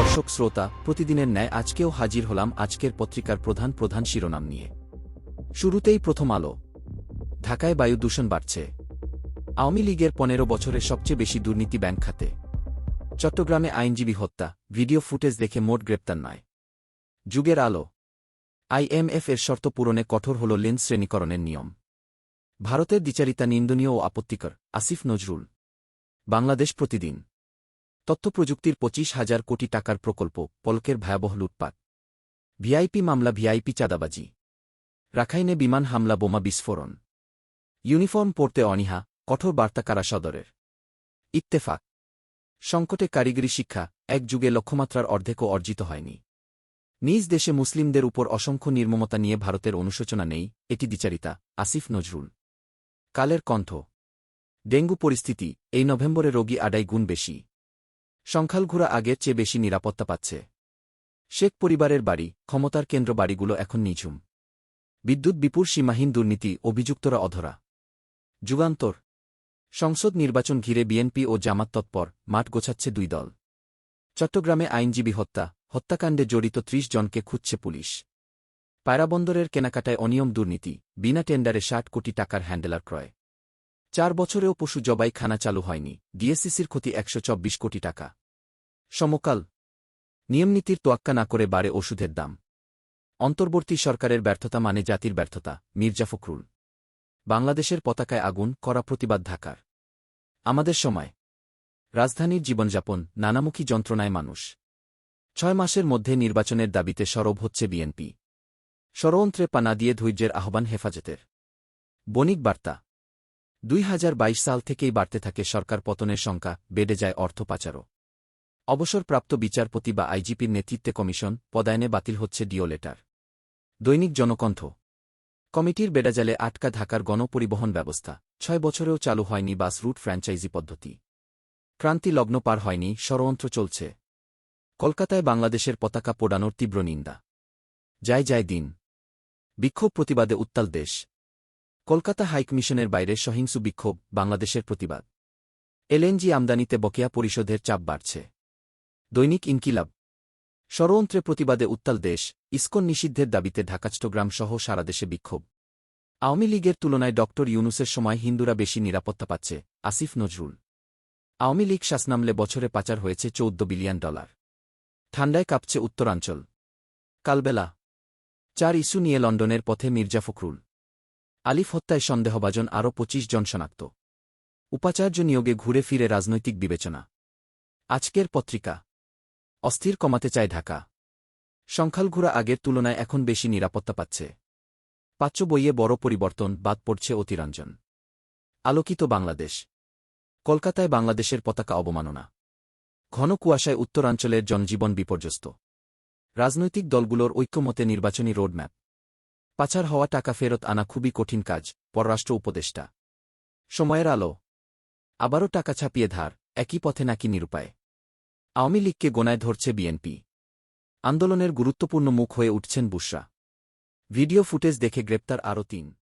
দর্শক শ্রোতা, প্রতিদিনের ন্যায় আজকেও হাজির হলাম আজকের পত্রিকার প্রধান প্রধান শিরোনাম নিয়ে। শুরুতেই প্রথম আলো। ঢাকায় বায়ু দূষণ বাড়ছে। আওয়ামী লীগের পনেরো বছরের সবচেয়ে বেশি দুর্নীতি ব্যাংক খাতে। চট্টগ্রামে আইনজীবী হত্যা, ভিডিও ফুটেজ দেখে মোট গ্রেপ্তার নয়। যুগের আলো। আইএমএফ এর শর্ত পূরণে কঠোর হল লেন্স শ্রেণীকরণের নিয়ম। ভারতের দ্বিচারিতা নিন্দনীয় ও আপত্তিকর, আসিফ নজরুল। বাংলাদেশ প্রতিদিন। তথ্যপ্রযুক্তির পঁচিশ হাজার কোটি টাকার প্রকল্প, পলকের ভয়াবহ লুটপাট। ভিআইপি মামলা, ভিআইপি চাঁদাবাজি। রাখাইনে বিমান হামলা, বোমা বিস্ফোরণ। ইউনিফর্ম পরতে অনীহা, কঠোর বার্তা কারা সদরের। ইত্তেফাক। সংকটে কারিগরি শিক্ষা, এক যুগে লক্ষ্যমাত্রার অর্ধেকও অর্জিত হয়নি। নিজ দেশে মুসলিমদের উপর অসংখ্য নির্মমতা নিয়ে ভারতের অনুশোচনা নেই, এটি বিচারিতা আসিফ নজরুল। কালের কণ্ঠ। ডেঙ্গু পরিস্থিতি, এই নভেম্বরে রোগী আডাই গুণ বেশি। সংখ্যালঘুরা আগের চেয়ে বেশি নিরাপত্তা পাচ্ছে। শেখ পরিবারের বাড়ি, ক্ষমতার কেন্দ্র বাড়িগুলো এখন নিঝুম। বিদ্যুৎ বিপুর সীমাহীন দুর্নীতি, অভিযুক্তরা অধরা। যুগান্তর। সংসদ নির্বাচন ঘিরে বিএনপি ও জামাত তৎপর, মাঠ গোছাচ্ছে দুই দল। চট্টগ্রামে আইনজীবী হত্যা, হত্যাকাণ্ডে জড়িত ত্রিশ জনকে খুঁজছে পুলিশ। পায়রাবন্দরের কেনাকাটায় অনিয়ম দুর্নীতি, বিনা টেন্ডারে ষাট কোটি টাকার হ্যান্ডেলার ক্রয়। চার বছরেও পশু জবাই খানা চালু হয়নি, ডিএসসিসির ক্ষতি একশো চব্বিশ কোটি টাকা। সমকাল, নিয়মনীতির তোয়াক্কা না করে বাড়ে ওষুধের দাম। অন্তর্বর্তী সরকারের ব্যর্থতা মানে জাতির ব্যর্থতা, মির্জা ফখরুল। বাংলাদেশের পতাকায় আগুন করা প্রতিবাদ ঢাকার। আমাদের সময়। রাজধানীর জীবনযাপন, নানামুখী যন্ত্রণায় মানুষ। ছয় মাসের মধ্যে নির্বাচনের দাবিতে সরব হচ্ছে বিএনপি। ষড়যন্ত্রে পানা দিয়ে ধৈর্যের আহ্বান হেফাজতের। বণিক বার্তা। দুই হাজার বাইশ সাল থেকেই বাড়তে থাকে সরকার পতনের সংখ্যা, বেড়ে যায় অর্থ পাচারও। অবসরপ্রাপ্ত বিচারপতি বা আইজিপির নেতৃত্বে কমিশন, পদায়নে বাতিল হচ্ছে ডিও লেটার। দৈনিক জনকণ্ঠ। কমিটির বেড়াজালে আটকা ঢাকার গণপরিবহন ব্যবস্থা। ছয় বছরেও চালু হয়নি বাস রুট ফ্র্যাঞ্চাইজি পদ্ধতি। ক্রান্তি লগ্ন পার হয়নি, ষড়যন্ত্র চলছে। কলকাতায় বাংলাদেশের পতাকা পোড়ানোর তীব্র নিন্দা। যায় যায় দিন। বিক্ষোভ প্রতিবাদে উত্তাল দেশ। কলকাতা হাইকমিশনের বাইরে সহিংসু বিক্ষোভ, বাংলাদেশের প্রতিবাদ। এলএনজি আমদানিতে বকেয়া পরিশোধের চাপ বাড়ছে। দৈনিক ইনকিলাব। ষড়যন্ত্রে প্রতিবাদে উত্তাল দেশ, ইস্কন নিষিদ্ধের দাবিতে ঢাকাচট্টগ্রাম সহ সারা দেশে বিক্ষোভ। আওয়ামী লীগের তুলনায় ড. ইউনুসের সময় হিন্দুরা বেশি নিরাপত্তা পাচ্ছে, আসিফ নজরুল। আওয়ামী লীগ শাসনামলে বছরে পাচার হয়েছে চৌদ্দ বিলিয়ন ডলার। ঠান্ডায় কাঁপছে উত্তরাঞ্চল। কালবেলা। চার ইস্যু নিয়ে লন্ডনের পথে মির্জা ফখরুল। আলিফ হত্যায় সন্দেহভাজন আরও পঁচিশ জন শনাক্ত। উপাচার্য নিয়োগে ঘুরে ফিরে রাজনৈতিক বিবেচনা। আজকের পত্রিকা। অস্থির কমাতে চায় ঢাকা। সংখ্যালঘুরা আগের তুলনায় এখন বেশি নিরাপত্তা পাচ্ছে। পাচ্য বইয়ে বড় পরিবর্তন, বাদ পড়ছে অতিরঞ্জন। আলোকিত বাংলাদেশ। কলকাতায় বাংলাদেশের পতাকা অবমাননা। ঘন কুয়াশায় উত্তরাঞ্চলের জনজীবন বিপর্যস্ত। রাজনৈতিক দলগুলোর ঐক্যমতে নির্বাচনী রোডম্যাপ। পাচার হওয়া টাকা ফেরত আনা খুবই কঠিন কাজ, পররাষ্ট্র উপদেষ্টা। সময়ের আলো। আবারও টাকা ছাপিয়ে ধার, একই পথে নাকি নিরুপায়। আওয়ামী লীগকে গোনায় ধরছে বিএনপি। আন্দোলনের গুরুত্বপূর্ণ মুখ হয়ে উঠছেন বুশরা। ভিডিও ফুটেজ দেখে গ্রেপ্তার আরও তিন।